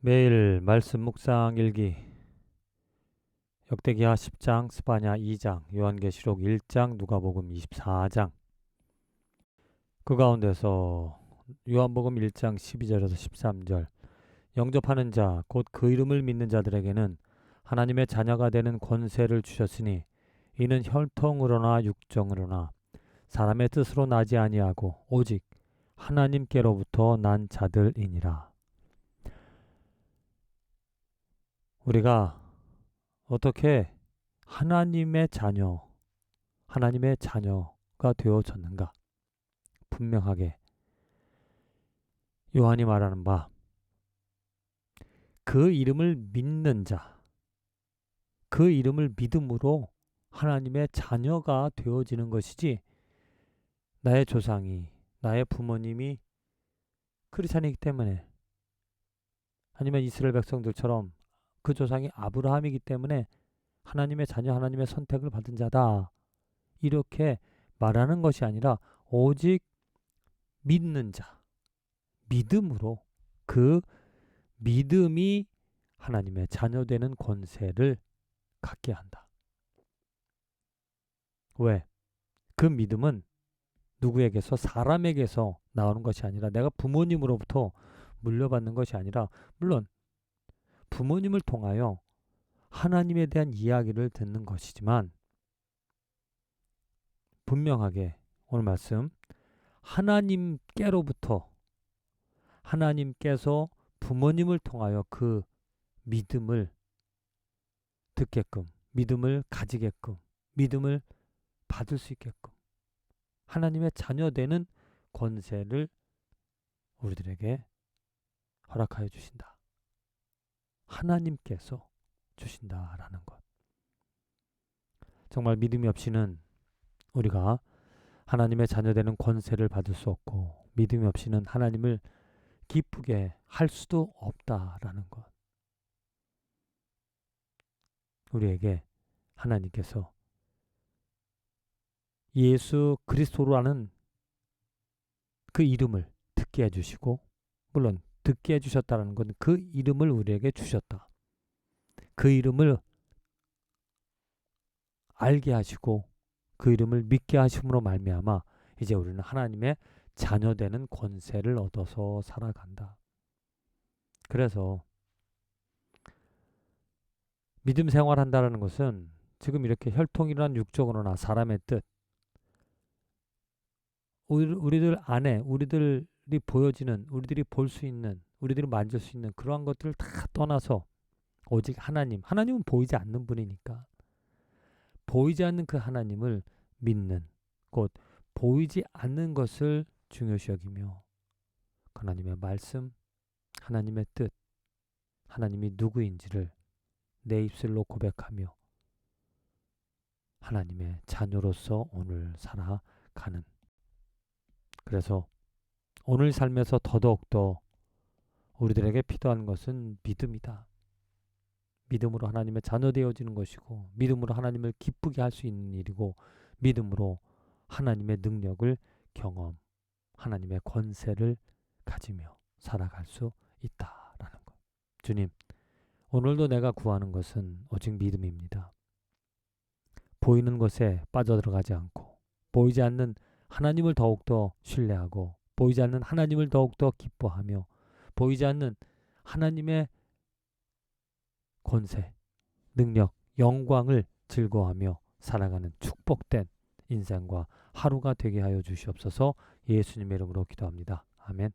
매일 말씀 묵상 일기. 역대기하 10장, 스바냐 2장, 요한계시록 1장, 누가복음 24장. 그 가운데서 요한복음 1장 12절에서 13절. 영접하는 자, 곧 그 이름을 믿는 자들에게는 하나님의 자녀가 되는 권세를 주셨으니 이는 혈통으로나 육정으로나 사람의 뜻으로 나지 아니하고 오직 하나님께로부터 난 자들이니라. 우리가 어떻게 하나님의 자녀, 하나님의 자녀가 되어졌는가? 분명하게 요한이 말하는 바, 그 이름을 믿는 자, 그 이름을 믿음으로 하나님의 자녀가 되어지는 것이지, 나의 조상이, 나의 부모님이 크리스찬이기 때문에, 아니면 이스라엘 백성들처럼 그 조상이 아브라함이기 때문에 하나님의 자녀, 하나님의 선택을 받은 자다. 이렇게 말하는 것이 아니라 오직 믿는 자, 믿음으로 그 믿음이 하나님의 자녀 되는 권세를 갖게 한다. 왜? 그 믿음은 누구에게서 사람에게서 나오는 것이 아니라 내가 부모님으로부터 물려받는 것이 아니라 물론 부모님을 통하여 하나님에 대한 이야기를 듣는 것이지만 분명하게 오늘 말씀 하나님께로부터 하나님께서 부모님을 통하여 그 믿음을 듣게끔 믿음을 가지게끔 믿음을 받을 수 있게끔 하나님의 자녀 되는 권세를 우리들에게 허락하여 주신다. 하나님께서 주신다라는 것. 정말 믿음이 없이는 우리가 하나님의 자녀되는 권세를 받을 수 없고 믿음이 없이는 하나님을 기쁘게 할 수도 없다라는 것. 우리에게 하나님께서 예수 그리스도라는 그 이름을 듣게 해주시고 물론 듣게 해주셨다는 건 그 이름을 우리에게 주셨다. 그 이름을 알게 하시고 그 이름을 믿게 하심으로 말미암아 이제 우리는 하나님의 자녀되는 권세를 얻어서 살아간다. 그래서 믿음 생활한다는 것은 지금 이렇게 혈통이란 육적으로나 사람의 뜻 우리들 안에 우리들 우리들이 보여지는 우리들이 볼 수 있는 우리들이 만질 수 있는 그러한 것들을 다 떠나서 오직 하나님 하나님은 보이지 않는 분이니까 보이지 않는 그 하나님을 믿는 곧 보이지 않는 것을 중요시 여기며 하나님의 말씀 하나님의 뜻 하나님이 누구인지를 내 입술로 고백하며 하나님의 자녀로서 오늘 살아가는. 그래서 오늘 삶에서 더더욱더 우리들에게 필요한 것은 믿음이다. 믿음으로 하나님의 자녀 되어지는 것이고 믿음으로 하나님을 기쁘게 할 수 있는 일이고 믿음으로 하나님의 능력을 경험, 하나님의 권세를 가지며 살아갈 수 있다라는 것. 주님, 오늘도 내가 구하는 것은 오직 믿음입니다. 보이는 것에 빠져들어가지 않고 보이지 않는 하나님을 더욱더 신뢰하고 보이지 않는 하나님을 더욱더 기뻐하며 보이지 않는 하나님의 권세, 능력, 영광을 즐거워하며 살아가는 축복된 인생과 하루가 되게 하여 주시옵소서 예수님의 이름으로 기도합니다. 아멘.